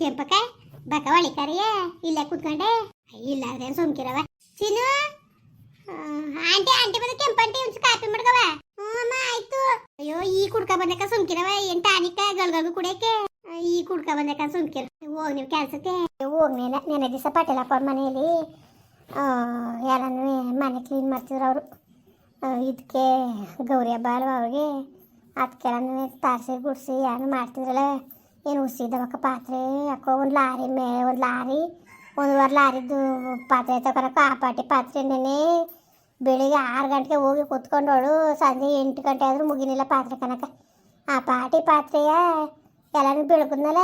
ಕೆಂಪಕ್ಕ ಬಕ ಒಳಿಕಾರಿಯ ಇಲ್ಲ ಕೂತ್ಕೊಂಡೆ. ಇಲ್ಲ ಅದೇನು ಸುಮ್ಕಿರವ? ಚಿನ್ನು? ಆಂಟಿ ಆಂಟಿ ಬಂದ ಕೆಂಪಂಟಿ ಒಂಚೂರು ಕಾಪಿ ಮಾಡ್ಕವ ಹ್ಞೂ ಆಯ್ತು. ಅಯ್ಯೋ, ಈ ಕುಡ್ಕ ಬಂದಕ್ಕ ಸುಮ್ಕಿರವ? ಏನ್ ಟಾನಿಕ, ಗಲ್ಗಲ್ಗು ಕುಡಿಯಕ್ಕೆ? ಈ ಕುಡ್ಕ ಬಂದಕ್ಕ ಸುಮ್ಕಿರ. ಹೋಗ್ ನೀವು ಕೆಲ್ಸಕ್ಕೆ. ಹೋಗ್ನೇನ ನೆನೆ. ದಿವಸ ಪಟೇಲಪ್ಪ ಅವ್ರ ಮನೆಯಲ್ಲಿ ಯಾರನ್ನು ಮನೆ ಕ್ಲೀನ್ ಮಾಡ್ತಿದ್ರು ಅವರು. ಇದಕ್ಕೆ ಗೌರಿ ಹಬ್ಬ ಅಲ್ವ ಅವ್ರಿಗೆ? ಅದಕ್ಕೆಲ್ಲ ತಾರಸಿ ಗುಡಿಸಿ ಏನು ಮಾಡ್ತಿದ್ರಲ್ಲ. ಏನು ಉಸಿದವಕ್ಕ ಪಾತ್ರೆ ಯಾಕೋ ಒಂದು ಲಾರಿ ಮೇ, ಒಂದು ಲಾರಿ, ಒಂದುವರೆ ಲಾರಿದು ಪಾತ್ರೆ ತಗೊಳಕ್ಕೆ ಆ ಪಾಟಿ ಪಾತ್ರೆ ನೆನೆ ಬೆಳಿಗ್ಗೆ ಆರು ಗಂಟೆಗೆ ಹೋಗಿ ಕೂತ್ಕೊಂಡವಳು ಸಂಜೆ ಎಂಟು ಗಂಟೆ ಆದರೂ ಮುಗಿನಿಲ್ಲ ಪಾತ್ರೆ ಕನಕ ಆ ಪಾಟಿ ಪಾತ್ರೆಯ ಎಲ್ಲನೂ ಬೆಳಗುದ್ನಲ್ಲ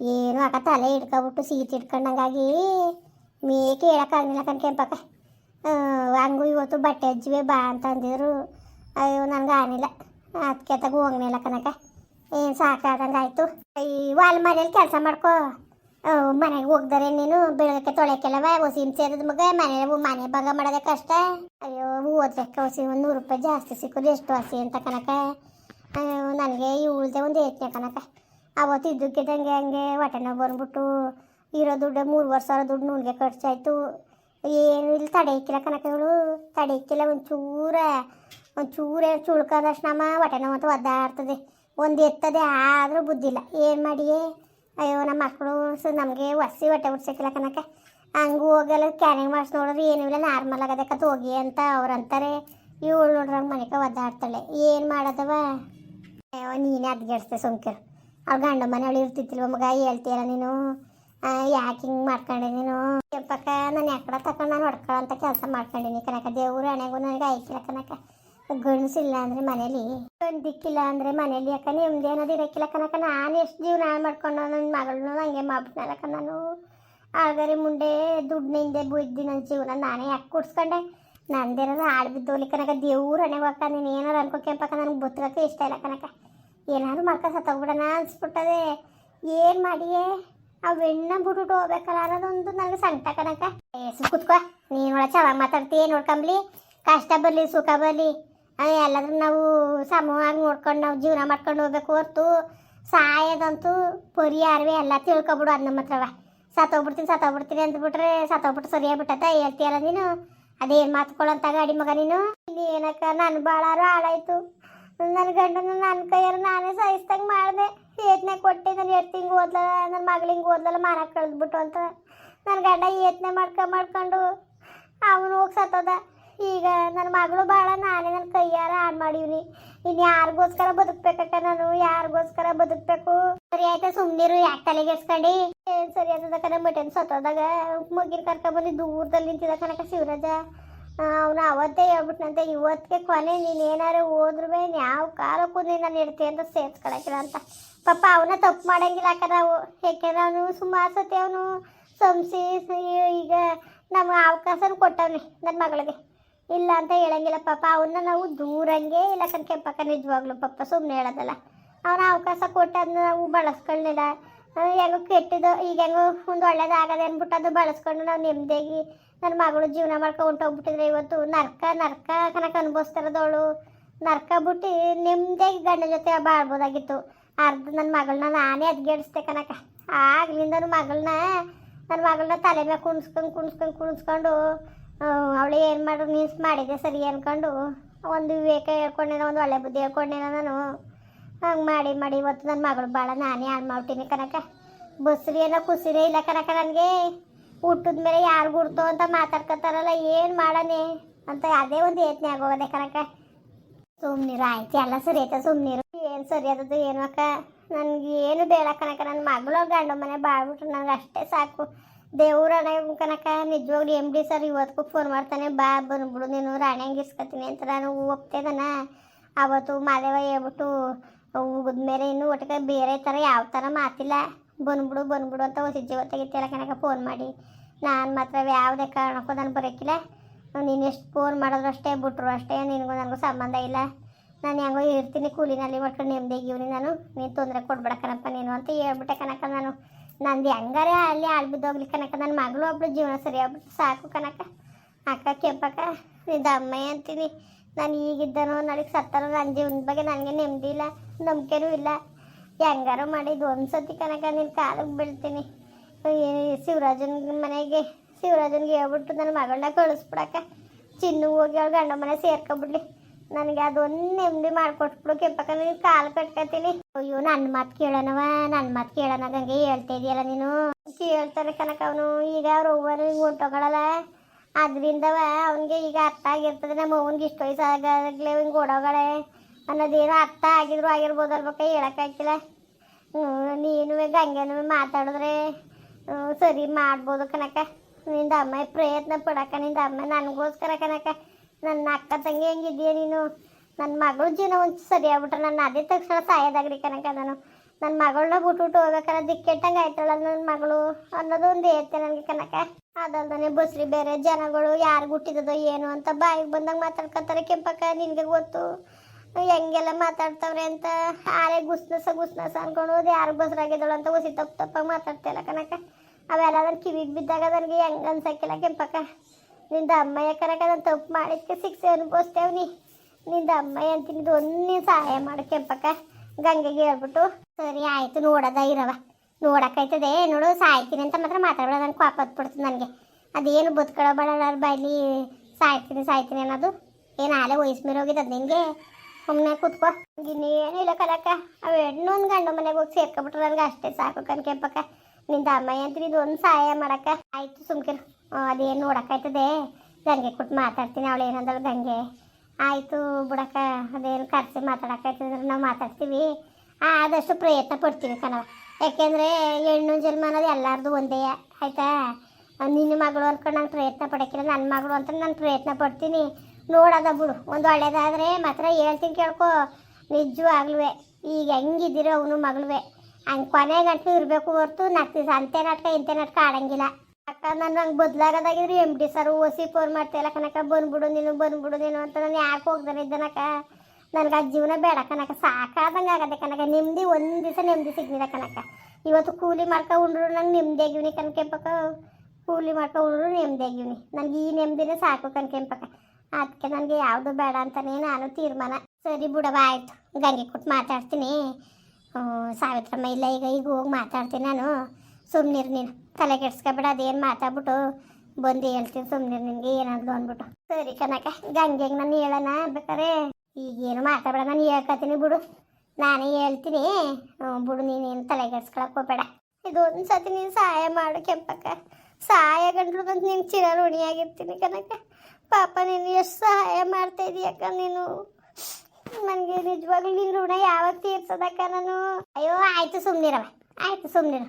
ಏನು ಅಕ್ಕ ತಲೆ ಹಿಡ್ಕೊಬಿಟ್ಟು ಸೀಟ್ ಹಿಡ್ಕೊಂಡಂಗಾಗಿ ಮೇಕೆ ಹೇಳೋಕ್ಕಾಗಲಿಲ್ಲ ಕಣ್ ಕೆಂಪಕ್ಕ. ಹಂಗೂ ಇವತ್ತು ಬಟ್ಟೆ ಹಜ್ಜಿವೆ ಬಾ ಅಂತಂದಿದ್ರು. ಅಯ್ಯೋ ನನಗೆ ಆಗಲಿಲ್ಲ. ಅದಕ್ಕೆ ತಗೋ ಹೋಗ್ನಿಲ್ಲ ಕನಕ ಏನು ಸಾಕಾದಂಗೆ ಆಯಿತು ಈ ವಾಲ್ ಮನೇಲಿ ಕೆಲಸ ಮಾಡ್ಕೋ. ಮನೆಗೆ ಹೋಗ್ದಾರೆ ನೀನು? ಬೆಳಗ್ಗೆ ತೊಳೆಕೆಲ್ಲವ ಹೊಸಿ ಸೇರಿದ ಮಗ, ಮನೆ ಮನೆ ಭಾಗ ಮಾಡೋದೇ ಕಷ್ಟ. ಅಯ್ಯೋ ಓದ್ಲೆಕ್ಕ ಹೊಸಿ ಒಂದು ನೂರು ರೂಪಾಯಿ ಜಾಸ್ತಿ ಸಿಕ್ಕೋದು ಎಷ್ಟು ಹಸಿ ಅಂತ ಕನಕ ನನಗೆ ಉಳ್ದೆ ಒಂದು ಏಟ್ನೇ ಕನಕ ಅವತ್ತು ಇದ್ದಕ್ಕಿದ್ದಂಗೆ ಹಂಗೆ ಹೊಟ್ಟೆ ನೋವು ಬಂದ್ಬಿಟ್ಟು. ಇರೋ ದುಡ್ಡು ಮೂರುವರೆ ಸಾವಿರ ದುಡ್ಡು ನೂನಿಗೆ ಖರ್ಚಾಯಿತು. ಏನು ಇಲ್ಲಿ, ತಡೆ ಇಕ್ಕಿಲ್ಲ ಕನಕಗಳು ತಡೆ ಇಕ್ಕಿಲ್ಲ, ಒಂಚೂರ ಒಂಚೂರ ಚುಳ್ಕದಷ್ಟು ನಮ್ಮ ಹೊಟ್ಟೆ ನೋವು ಅಂತ ಒದ್ದಾಡ್ತದೆ. ಒಂದು ಎತ್ತದೆ ಆದರೂ ಬುದ್ಧಿಲ್ಲ. ಏನು ಮಾಡಿಯೇ? ಅಯ್ಯೋ, ನಮ್ಮ ಮಕ್ಕಳು ಸೊ ನಮಗೆ ಒಸಿ ಹೊಟ್ಟೆ ಉಡ್ಸಕ್ಕಿಲ್ಲ ಕನಕ ಹಂಗೂ ಹೋಗಲ್ಲ ಕ್ಯಾರಿಂಗ್ ಮಾಡಿಸಿ ನೋಡಿದ್ರೆ ಏನೂ ಇಲ್ಲ ನಾರ್ಮಲ್ ಆಗದಕ್ಕದು ಹೋಗಿ ಅಂತ ಅವ್ರು ಅಂತಾರೆ. ಇವಳು ನೋಡ್ರಂಗೆ ಮನೆಗೆ ಒದ್ದಾಡ್ತಾಳೆ. ಏನು ಮಾಡೋದವ? ಅಯ್ಯೋ, ನೀನೇ ಅದ್ಗೆಡ್ಸ್ತೆ ಸುಮ್ಕಿರು. ಅವ್ರ ಗಂಡ ಮನೆಯವಳು ಇರ್ತಿತ್ತಿಲ್ವ ಮಗ, ಹೇಳ್ತೀಯಲ್ಲ ನೀನು? ಯಾಕೆ ಹಿಂಗೆ ಮಾಡ್ಕೊಂಡೆ ನೀನು? ಪಕ್ಕ ನಾನು ಯಾಕಡೆ ತಕೊಂಡು ನಾನು ಹೊಡ್ಕೊಳ್ಳೋ ಕೆಲಸ ಮಾಡ್ಕೊಂಡಿನಿ ಕನಕ ದೇವ್ರ ಹಣೆಗೂ ನನಗೆ ಐಕಿಲ್ಲ ಕನಕ ಗಂಡಸಿಲ್ಲ ಅಂದರೆ ಮನೇಲಿ. ಗಂಡಿಕ್ಕಿಲ್ಲ ಅಂದರೆ ಮನೇಲಿ. ಯಾಕ ನಿಮ್ದು ಏನದು ಇರೋಕ್ಕಿಲ್ಲ ಕನಕ. ನಾನು ಎಷ್ಟು ಜೀವನ ಮಾಡ್ಕೊಂಡು ನನ್ನ ಮಗಳನ್ನೂ ಹಂಗೆ ಮಾಡ್ಬಿಟ್ನಲ್ಲಕ್ಕ ನಾನು. ಆಗರಿ ಮುಂದೆ ದುಡ್ಡಿನಿಂದೆ ಬುದ್ಧಿ ನನ್ನ ಜೀವನ. ನಾನೇ ಯಾಕೆ ಕುಡ್ಸ್ಕೊಂಡೆ? ನಂದೇನಾದ್ರು ಹಾಳು ಬಿದ್ದೋಲಿ ಕನಕ ದೇವ್ರ ಹಣೆವಕ್ಕ ನೀನು ಏನಾರು ಅನ್ಕೋ ಕೆಂಪಕ್ಕ ನನಗೆ ಗೊತ್ತಿರೋಕ್ಕೆ ಇಷ್ಟ ಇಲ್ಲ ಕನಕ ಏನಾದ್ರು ಮಾಡ್ಕ ಸತ್ತೋಗ್ಬಿಡೋಣ ಅನ್ಸ್ಬಿಟ್ಟದೆ. ಏನು ಮಾಡಿಯೇ? ಆ ಬೆಣ್ಣ ಬಿಟ್ಬಿಟ್ಟು ಹೋಗ್ಬೇಕಲ್ಲ ಅನ್ನೋದೊಂದು ನನಗೆ ಸಂಕಟ ಕನಕ ಕುತ್ಕೋ. ನೀನು ಒಳ ಚೆನ್ನಾಗಿ ಮಾತಾಡ್ತೀಯ ನೋಡ್ಕೊಂಬ್ಲಿ ಕಷ್ಟ ಬರಲಿ, ಸುಖ ಬರಲಿ. ಎಲ್ಲಾದ್ರೂ ನಾವು ಸಮವಾಗಿ ನೋಡ್ಕೊಂಡು ನಾವು ಜೀವನ ಮಾಡ್ಕೊಂಡು ಹೋಗ್ಬೇಕು ಹೊರ್ತು ಸಾಯೋದಂತೂ ಪರಿಯಾರವೇ ಎಲ್ಲ ತಿಳ್ಕೊಬಿಡು ಅದು ನಮ್ಮ ಹತ್ರವ. ಸತ್ತೋಗ್ಬಿಡ್ತೀನಿ ಸತ್ತೋಗ್ಬಿಡ್ತೀನಿ ಅಂದ್ಬಿಟ್ರೆ ಸತ್ತೋಗ್ಬಿಟ್ಟು ಸರಿಯಾಗ್ಬಿಟ್ಟದ ಹೇಳ್ತೀಯಲ್ಲ ನೀನು? ಅದೇನು ಮಾತ್ಕೊಳ್ಳಂತ ಗಾಡಿ ಮಗ ನೀನು? ಇಲ್ಲಿ ಏನಕ್ಕ ನನ್ನ ಭಾಳಾರು ಹಾಳಾಯ್ತು. ನನ್ನ ಗಂಡನ ನನ್ನ ಕೈಯಾರ ನಾನೇ ಸಹಿಸ್ದಂಗೆ ಮಾಡಿದೆ. ಏತ್ನೆ ಕೊಟ್ಟೆ, ನಾನು ಎರಡು ಓದ್ಲ ನನ್ನ ಮಗಳಿಂಗೆ ಓದ್ಲಲ್ಲ ಮಾನ ಕಳೆದ್ಬಿಟ್ಟು ಅಂತ. ನನ್ನ ಗಂಡ ಏತ್ನೆ ಮಾಡ್ಕೊಂಡು ಮಾಡ್ಕೊಂಡು ಅವನು ಹೋಗಿ ಸತ್ತೋದ. ಈಗ ನನ್ನ ಮಗಳು ಭಾಳ ನಾನೇ ನನ್ನ ಕೈಯಾರ ಹಾಳು ಮಾಡೀವ್ನಿ. ಇನ್ನು ಯಾರಿಗೋಸ್ಕರ ಬದುಕ್ಬೇಕಕ್ಕ ನಾನು? ಯಾರಿಗೋಸ್ಕರ ಬದುಕ್ಬೇಕು? ಸರಿ ಆಯ್ತಾ ಸುಮ್ಮನಿರು ಯಾಕೆ ತಲೆಗೆಡ್ಸ್ಕೊಂಡು ಏನು ಸರಿ ಆಯ್ತದ ಕಣ ಮಟನ್ ಸತ್ತೋದಾಗ ಮಗಿನ ಕರ್ಕೊಂಬಂದು ದೂರದಲ್ಲಿ ನಿಂತಿದ್ದ ಕನಕ ಶಿವರಾಜ. ಅವನು ಅವತ್ತೇ ಹೇಳ್ಬಿಟ್ನಂತೆ ಇವತ್ತಿಗೆ ಕೊನೆ, ನೀನು ಏನಾರು ಹೋದ್ರು ಯಾವ ಕಾಲಕ್ಕೂ ನೀನು ನಾನು ಇಡ್ತೀನಿ ಅಂತ ಸೇರ್ಸ್ಕೊಳಕಿಲ್ಲ ಅಂತ. ಪಾಪ ಅವನ ತಪ್ಪು ಮಾಡಂಗಿಲ್ಲ ಅಕ್ಕ ನಾವು. ಯಾಕೆಂದ್ರೆ ಅವನು ಸುಮಾರು ಸತಿ ಅವನು ಸಂಸಿ ಈಗ ನಮ್ಗೆ ಅವಕಾಶನ ಕೊಟ್ಟವನಿ ನನ್ನ ಮಗಳಿಗೆ. ಇಲ್ಲ ಅಂತ ಹೇಳಂಗಿಲ್ಲ ಪಾಪ ಅವನ್ನ ನಾವು ದೂರಂಗೆ ಇಲ್ಲ ಕಣ್ ಕೆಂಪಕ್ಕ ನಿಜವಾಗ್ಲು ಪಾಪ ಸುಮ್ಮನೆ ಹೇಳೋದಲ್ಲ. ಅವನ ಅವಕಾಶ ಕೊಟ್ಟದನ್ನ ನಾವು ಬಳಸ್ಕೊಳ್ಳಿಲ್ಲ ಹೆಂಗೋ ಕೆಟ್ಟಿದ್ದು, ಈಗ ಹೆಂಗೋ ಒಂದು ಒಳ್ಳೇದಾಗದೆ ಅಂದ್ಬಿಟ್ಟು ಅದು ಬಳಸ್ಕೊಂಡು ನಾವು ನೆಮ್ಮದಿಯಾಗಿ ನನ್ನ ಮಗಳು ಜೀವನ ಮಾಡ್ಕೊಂಡು ಹೊಂಟೋಗ್ಬಿಟ್ಟಿದ್ರೆ ಇವತ್ತು ನರ್ಕ ನರ್ಕ ಕನಕ ಅನುಭವಿಸ್ತಾರದವಳು. ನರ್ಕ ಬಿಟ್ಟು ನೆಮ್ಮದಿಯಾಗಿ ಗಂಡ ಜೊತೆ ಬಾಳ್ಬೋದಾಗಿತ್ತು. ಅರ್ಧ ನನ್ನ ಮಗಳನ್ನ ನಾನೇ ಅದ್ಗೆಡಿಸ್ದೆ ಕನಕ ಆಗ್ಲಿಂದ ಮಗಳನ್ನ ನನ್ನ ಮಗಳನ್ನ ತಲೆ ಮೇಲೆ ಕುಣಿಸ್ಕೊಂಡು ಕುಣಿಸ್ಕೊಂಡು ಕುಣಿಸ್ಕೊಂಡು ಅವಳು ಏನು ಮಾಡು ಮೀನ್ಸ್ ಮಾಡಿದೆ ಸರಿ ಅಂದ್ಕೊಂಡು ಒಂದು ವಿವೇಕ ಹೇಳ್ಕೊಂಡೇನೋ, ಒಂದು ಒಳ್ಳೆ ಬುದ್ಧಿ ಹೇಳ್ಕೊಂಡೇನೋ ನಾನು. ಹಂಗೆ ಮಾಡಿ ಮಾಡಿ, ಇವತ್ತು ನನ್ನ ಮಗಳು ಭಾಳ ನಾನೇ ಹಾಳು ಮಾಡ್ತೀನಿ ಕನಕ. ಬಸ್ರಿ ಏನೋ ಖುಷಿನೇ ಇಲ್ಲ ಕನಕ ನನಗೆ. ಹುಟ್ಟಿದ ಮೇಲೆ ಯಾರು ಗುಡ್ತೋ ಅಂತ ಮಾತಾಡ್ಕೊತಾರಲ್ಲ, ಏನು ಮಾಡನೆ ಅಂತ ಅದೇ ಒಂದು ಯತ್ನ ಆಗೋದೆ ಕನಕ. ಸುಮ್ಮನಿರು ಆಯ್ತು, ಎಲ್ಲ ಸರಿ ಆಯ್ತಾ ಸುಮ್ಮನಿರು ಏನು ಸರಿ ಆದದ್ದು ಏನು ಅಕ್ಕ? ನನಗೆ ಏನು ಬೇಡ ಕನಕ ನನ್ನ ಮಗಳು ಗಂಡು ಮನೆ ಬಾಳ್ಬಿಟ್ರು ನನಗೆ ಅಷ್ಟೇ ಸಾಕು. ದೇವ್ರ ಕನಕ ನಿಜವಾಗ್ಲೂ ಎಂ ಡಿ ಸರ್ ಇವತ್ತಿಗೂ ಫೋನ್ ಮಾಡ್ತಾನೆ. ಬಾ ಬಂದ್ಬಿಡು ನೀನು ರಾಣಿಯಂಗೆ ಇಸ್ಕೊತೀನಿ ಅಂತ ನಾನು ಒಪ್ತೇದನ ಅವತ್ತು ಮಾದೇವ ಹೇಳ್ಬಿಟ್ಟು ಉಗಿದ್ಮೇಲೆ ಇನ್ನು ಒಟ್ಟಿಗೆ ಬೇರೆ ಥರ ಯಾವ ಥರ ಮಾತಿಲ್ಲ. ಬಂದ್ಬಿಡು ಬಂದ್ಬಿಡು ಅಂತ ಹೊಸ ಜೀವ ತೆಗಿತಿಲ್ಲ ಕನಕ ಫೋನ್ ಮಾಡಿ. ನಾನು ಮಾತ್ರ ಯಾವುದೇ ಕಾರಣಕ್ಕೂ ನಾನು ಬರೋಕ್ಕಿಲ್ಲ ನೀನು ಎಷ್ಟು ಫೋನ್ ಮಾಡಿದ್ರು ಅಷ್ಟೇ, ಬಿಟ್ರು ಅಷ್ಟೇ, ನಿನಗೂ ನನಗೂ ಸಂಬಂಧ ಇಲ್ಲ. ನಾನು ಹೆಂಗೋ ಇರ್ತೀನಿ ಕೂಲಿನಲ್ಲಿ ಮಾಡ್ಕೊಂಡು ನೆಮ್ಮದಿಗಿವ್ನಿ ನಾನು. ನೀನು ತೊಂದರೆ ಕೊಡ್ಬೇಡ ಕಣಪ್ಪ ನೀನು ಅಂತ ಹೇಳ್ಬಿಟ್ಟೆ ಕನಕ ನಾನು. ನಂದು ಹೆಂಗಾರೆ ಅಲ್ಲಿ ಹೋಗ್ಲಿ ಕನಕ ನನ್ನ ಮಗಳು ಒಬ್ಳು ಜೀವನ ಸರಿ ಆಗ್ಬಿಟ್ಟು ಸಾಕು ಕನಕ ಅಕ್ಕ ಕೆಂಪಕ್ಕ ನಿಂದ ಅಮ್ಮಯ್ಯ ಅಂತೀನಿ. ನಾನು ಈಗಿದ್ದನೋ, ನಾಳೆಗೆ ಸತ್ತಾರ ನನ್ನ ಜೀವನದ ಬಗ್ಗೆ ನನಗೆ ನೆಮ್ಮದಿ ಇಲ್ಲ, ನಂಬಿಕೆನೂ ಇಲ್ಲ. ಹೆಂಗಾರು ಮಾಡಿದ್ದು ಒಂದ್ಸತಿ ಕನಕ ನಿನ್ನ ಕಾಲಕ್ಕೆ ಬೀಳ್ತೀನಿ. ಶಿವರಾಜನ್ ಮನೆಗೆ, ಶಿವರಾಜನ್ಗೆ ಹೇಳ್ಬಿಟ್ಟು ನನ್ನ ಮಗಳನ್ನ ಕಳಿಸ್ಬಿಡಕ್ಕ. ಚಿನ್ನು ಹೋಗಿ ಅವಳು ಗಂಡ ಮನೆ ಸೇರ್ಕೊಬಿಡ್ಲಿ. ನನಗೆ ಅದೊಂದು ನೆಮ್ಮದಿ ಮಾಡ್ಕೊಟ್ಬಿಡು ಕೆಂಪಕ್ಕ, ನೀನು ಕಾಲು ಕಟ್ಕೊತೀನಿ. ಅಯ್ಯೋ ನನ್ನ ಮಾತು ಕೇಳೋಣವ ನನ್ನ ಮಾತು ಕೇಳೋಣ ಗಂಗೆ, ಹೇಳ್ತಾ ಇದೆಯಲ್ಲ ನೀನು? ಕೇಳ್ತಾರೆ ಕನಕ ಅವನು, ಈಗ ಅವ್ರ ಅವ್ವನು ಹಿಂಗೆ ಹೊಂಟೋಗಳಲ್ಲ ಅದರಿಂದವ ಅವನಿಗೆ ಈಗ ಅರ್ಥ ಆಗಿರ್ತದೆ, ನಮ್ಮ ಅವ್ವನಿಗೆ ಇಷ್ಟು ವಯಸ್ಸಾಗಲೇ ಹಿಂಗೆ ಓಡೋಗಳೆ. ಅನ್ನೋದೇನೋ ಅರ್ಥ ಆಗಿದ್ರು ಆಗಿರ್ಬೋದಲ್ಬೇಕ ಹೇಳೋಕ್ಕಾಗ್ತಿಲ್ಲ. ಹ್ಞೂ ನೀನು ಗಂಗೆನೂ ಮಾತಾಡಿದ್ರೆ ಸರಿ ಮಾಡ್ಬೋದು ಕನಕ ನಿಂದ ಅಮ್ಮ ಪ್ರಯತ್ನ ಪಡಕ ನಿಂದ ಅಮ್ಮ ನನಗೋಸ್ಕರ ಕನಕ ನನ್ನ ಅಕ್ಕ ತಂಗಿ ಹೆಂಗಿದ್ದೀಯ ನೀನು? ನನ್ನ ಮಗಳು ಜೀವನ ಒಂದು ಸರಿ ಆಗ್ಬಿಟ್ರೆ ನನ್ನ ಅದೇ ತಕ್ಷಣ ಸಾಯೋದಾಗ್ರಿ ಕನಕ ನಾನು ನನ್ನ ಮಗಳನ್ನ ಬಿಟ್ಬಿಟ್ಟು ಹೋಗಕ್ಕನ ದಿಕ್ಕೆಟ್ಟಂಗೆ ಆಯ್ತಾಳ ನನ್ನ ಮಗಳು ಅನ್ನೋದು ಒಂದು ಐತೆ ನನಗೆ ಕನಕ. ಅದಲ್ದೇ ಬಸ್ರಿ ಬೇರೆ ಜನಗಳು ಯಾರು ಹುಟ್ಟಿದದೋ ಏನು ಅಂತ ಬಾಯಿಗೆ ಬಂದಾಗ ಮಾತಾಡ್ಕೊತಾರೆ ಕೆಂಪಕ್ಕ, ನಿನಗೆ ಗೊತ್ತು? ಹೆಂಗೆಲ್ಲ ಮಾತಾಡ್ತಾವ್ರೆ ಅಂತ ಆರೆ ಗುಸ್ನಸ ಗುಸ್ನಸ ಅನ್ಕೊಂಡು ಹೋದ್ ಯಾರು ಬಸ್ರಾಗಿದ್ದಳು ಅಂತ ಉಸಿ ತಪ್ಪು ತಪ್ಪಾಗಿ ಮಾತಾಡ್ತಾಯಿಲ್ಲ ಕನಕ. ಅವೆಲ್ಲ ನನ್ನ ಕಿವಿಗೆ ಬಿದ್ದಾಗ ನನಗೆ ಹೆಂಗೆ ಅನ್ಸಕ್ಕಿಲ್ಲ ಕೆಂಪಕ್ಕ. ನಿಂದ ಅಮ್ಮಯ್ಯ ನಾನು ತಪ್ಪು ಮಾಡಿದ್ಕೆ ಶಿಕ್ಷೆ ಅನುಭವಿಸ್ತೇವ್ನಿ. ನಿಂದ ಅಮ್ಮಯ್ಯ ಅಂತೀನಿ ಒಂದು ನೀನು ಸಹಾಯ ಮಾಡು ಕೆಂಪಕ್ಕ ಗಂಗೆಗೆ ಹೇಳ್ಬಿಟ್ಟು, ಸರಿ ಆಯ್ತು, ನೋಡೋದ ಇರವ. ನೋಡಕ್ಕಾಯ್ತದೆ, ನೋಡು, ಸಾಯ್ತೀನಿ ಅಂತ ಮಾತ್ರ ಮಾತಾಡೋಣ ನನಗೆ ಕೋಪ ಬಿಡ್ತು ನನಗೆ. ಅದೇನು ಬದುಕಳೋ ಬಡಳ ಬಾಯ್ಲಿ ಸಾಯ್ತೀನಿ ಸಾಯ್ತೀನಿ ಅನ್ನೋದು. ಏನು ಆಲೆ ವಯಸ್ಸು ಮೇಲೆ ಹೋಗಿದ್ದದು ನಿನಗೆ ಸುಮ್ಮನೆ ಕೂತ್ಕೋ. ಇನ್ನೇನಿಲ್ಲ ಕಲಕ್ಕ ಅವು ಹೆಣ್ಣೊಂದು ಗಂಡು ಮನೆಗೆ ಹೋಗಿ ಸೇರ್ಕೊಬಿಟ್ರೆ ನನಗೆ ಅಷ್ಟೇ ಸಾಕು ಕನ್ಕೆಂಪಕ್ಕ ನಿಂದ ಅಮ್ಮಯ್ಯ ಅಂತೀನಿ ಇದು ಒಂದು ಸಹಾಯ ಮಾಡಕ್ಕ. ಆಯ್ತು, ಸುಮ್ಕಿರು. ಅದೇನು ನೋಡೋಕ್ಕಾಯ್ತದೆ? ಗಂಗೆ ಕೊಟ್ಟು ಮಾತಾಡ್ತೀನಿ ಅವಳು ಏನಂದಳು ಗಂಗೆ. ಆಯಿತು ಬಿಡಕ್ಕ, ಅದೇನು ಕರೆಸಿ ಅಂದ್ರೆ ನಾವು ಮಾತಾಡ್ತೀವಿ. ಆದಷ್ಟು ಪ್ರಯತ್ನ ಪಡ್ತೀವಿ ಕಣ. ಯಾಕೆಂದರೆ ಹೆಣ್ಣು ಜನ್ಮ ಅನ್ನೋದು ಎಲ್ಲಾರ್ದು ಒಂದೇ, ಆಯಿತಾ? ನಿನ್ನ ಮಗಳು ಅನ್ಕೊಂಡು ನಾನು ಪ್ರಯತ್ನ ಪಡೋಕ್ಕಿಲ್ಲ ನನ್ನ ಮಗಳು ಅಂತ ನಾನು ಪ್ರಯತ್ನ ಪಡ್ತೀನಿ. ನೋಡೋದ ಬಿಡು, ಒಂದು ಒಳ್ಳೇದಾದರೆ ಮಾತ್ರ ಹೇಳ್ತೀನಿ ಕೇಳ್ಕೊ. ನಿಜವಾಗ್ಲೂ ಈಗ ಹೆಂಗಿದ್ದೀರೋ ಅವನು ಮಗಳುವೆ. ಹಂಗೆ ಕೊನೆ ಗಂಟು ಇರಬೇಕು ಹೊರ್ತು ನಗ್ತಿ ಅಂತೆ ನಾಟಕ, ಇಂತೆ ನಾಟಕ ಆಡಂಗಿಲ್ಲ. ನಾನು ನಂಗೆ ಬದಲಾಗೋದಾಗಿದ್ರೆ ಎಂ ಡಿ ಸರ್ ಓಸಿ ಫೋನ್ ಮಾಡ್ತಾಯಿಲ್ಲ ಕನಕ ಬಂದ್ಬಿಡು ನೀನು ಬಂದ್ಬಿಡು ನೀನು ಅಂತ ನಾನು ಯಾಕೆ ಹೋಗ್ದಾನೆ ಇದ್ದನಕ ನನಗೆ ಆ ಜೀವನ ಬೇಡ ಕನಕ ಸಾಕಾದಂಗೆ ಆಗದೆ ಕನಕ ನೆಮ್ಮದಿ ಒಂದು ದಿವಸ ನೆಮ್ಮದಿ ಸಿಗ್ಲಿಲ್ಲ ಕನಕ ಇವತ್ತು ಕೂಲಿ ಮಾಡ್ಕೊ ಉಂಡ್ರು ನಂಗೆ ನೆಮ್ಮದಿ ಆಗಿವ್ನಿ ಕನಕೆಂಪಕ್ಕ ಕೂಲಿ ಮಾಡ್ಕೊ ಉಂಡ್ರು ನೆಮ್ಮದಿ ಆಗಿವ್ನಿ. ನನಗೆ ಈ ನೆಮ್ಮದಿನೇ ಸಾಕು ಕನಕೆಂಪಕ್ಕ ಅದಕ್ಕೆ ನನಗೆ ಯಾವುದು ಬೇಡ ಅಂತಲೇ ನಾನು ತೀರ್ಮಾನ. ಸರಿ ಬಿಡವ ಆಯಿತು. ಗಂಗೆ ಕೊಟ್ಟು ಮಾತಾಡ್ತೀನಿ. ಸಾವಿತ್ರಮ್ಮ ಇಲ್ಲ ಈಗ ಈಗ ಹೋಗಿ ಮಾತಾಡ್ತೀನಿ ನಾನು. ಸುಮ್ಮನಿರು ನೀನು. ತಲೆ ಕೆಡ್ಸ್ಕೊಬೇಡ, ಅದೇನು ಮಾತಾಡ್ಬಿಟ್ಟು ಬಂದು ಹೇಳ್ತೀನಿ ಸುಮ್ಮನಿರು ನಿನಗೆ, ಏನಾದ್ರು ಅಂದ್ಬಿಟ್ಟು. ಸರಿ ಕನಕ, ಗಂಗೆಗೆ ನಾನು ಹೇಳೋಣ ಬೇಕಾರೆ ಈಗೇನು ಮಾತಾಡಬೇಡ, ನಾನು ಹೇಳ್ಕೊತೀನಿ ಬಿಡು. ನಾನೇ ಹೇಳ್ತೀನಿ. ಬಿಡು ನೀನೇನು ತಲೆ ಕೆಡ್ಸ್ಕೊಳಕ್ಕೆ ಹೋಗ್ಬೇಡ. ಇದು ಒಂದು ಸತಿ ನೀನು ಸಹಾಯ ಮಾಡು ಕೆಂಪಕ್ಕ. ಸಹಾಯ ಗಂಟ್ಲು ಬಂದು ನೀನು ಚಿರ ಋಣಿಯಾಗಿರ್ತೀನಿ ಕನಕ. ಪಾಪ ನೀನು ಎಷ್ಟು ಸಹಾಯ ಮಾಡ್ತಾ ಇದೀಯಕ್ಕ ನೀನು? ನನಗೆ ನಿಜವಾಗ್ಲೂ ನಿನ್ನ ಋಣ ಯಾವಾಗ ತೀರ್ಸೋದಕ್ಕ ನಾನು? ಅಯ್ಯೋ, ಆಯಿತು ಸುಮ್ಮನಿರವ ಆಯಿತು ಸುಮ್ಮನಿರು